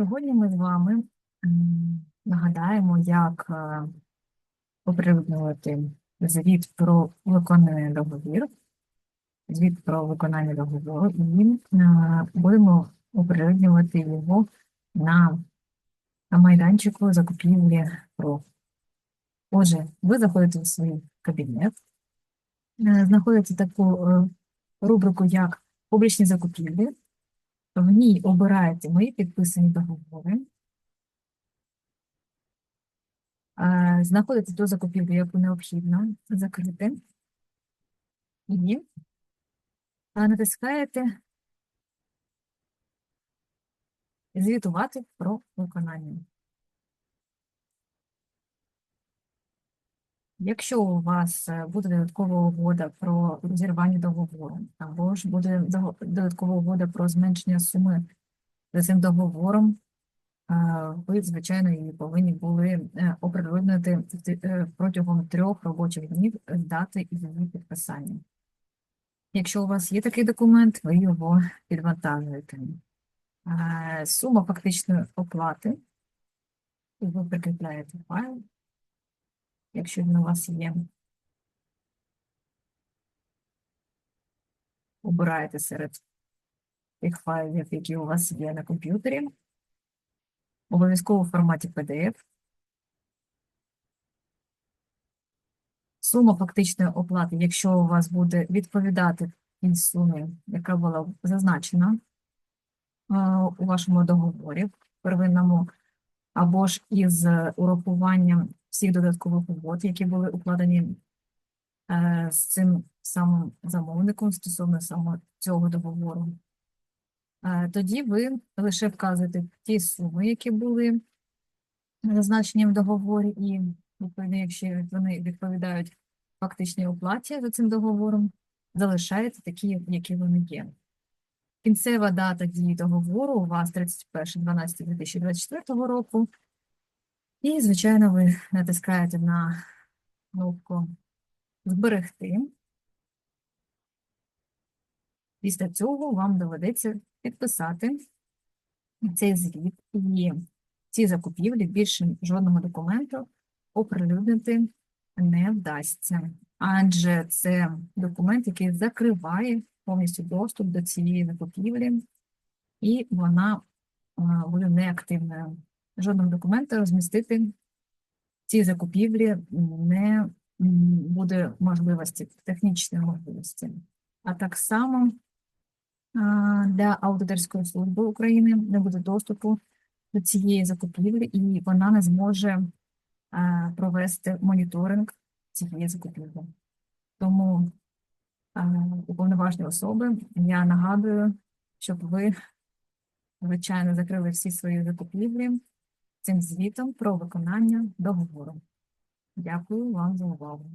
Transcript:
Сьогодні ми з вами нагадаємо, як е, оприлюднювати звіт про виконаний договір, звіт про виконання договору, і е, будемо оприлюднювати його на, майданчику закупівлі ПРО. Отже, ви заходите в свій кабінет, е, знаходите таку рубрику, як публічні закупівлі. В ній обираєте мої підписані договори, е, знаходите ту закупівлю, яку необхідно закрити, і натискаєте звітувати про виконання. Якщо у вас е, буде додаткова угода про розірвання договору, або ж буде додаткова угода про зменшення суми за цим договором, е, ви, звичайно, її повинні були е, оприлюднити протягом трьох робочих днів з дати її підписання. Якщо у вас є такий документ, ви його підвантажуєте. Сума фактичної оплати, і ви прикріпляєте файл, якщо він у вас є. Обираєте серед тих файлів, які у вас є на комп'ютері, обов'язково в форматі PDF. Сума фактичної оплати, якщо у вас буде відповідати тій сумі, яка була зазначена е, у вашому договорі первинному, або ж із урахуванням всіх додаткових угод, які були укладені е, з цим самим замовником стосовно саме цього договору. Е, Тоді ви лише вказуєте ті суми, які були зазначені в договорі, і відповідно, якщо вони відповідають фактичній оплаті за цим договором, залишаєте такі, які вони є. Кінцева дата дії договору у вас 31.12.2024 року. І, звичайно, ви натискаєте на кнопку Зберегти. Після цього вам доведеться підписати цей звіт і ці закупівлі більше жодного документу оприлюднити не вдасться, адже це документ, який закриває повністю доступ до цієї закупівлі, і вона е, буде неактивною. Жодного документа розмістити ці закупівлі не буде можливості, технічної можливості. А так само для аудиторської служби України не буде доступу до цієї закупівлі, і вона не зможе провести моніторинг цієї закупівлі. Тому уповноважені особи, я нагадую, щоб ви, звичайно, закрили всі свої закупівлі цим звітом про виконання договору. Дякую вам за увагу.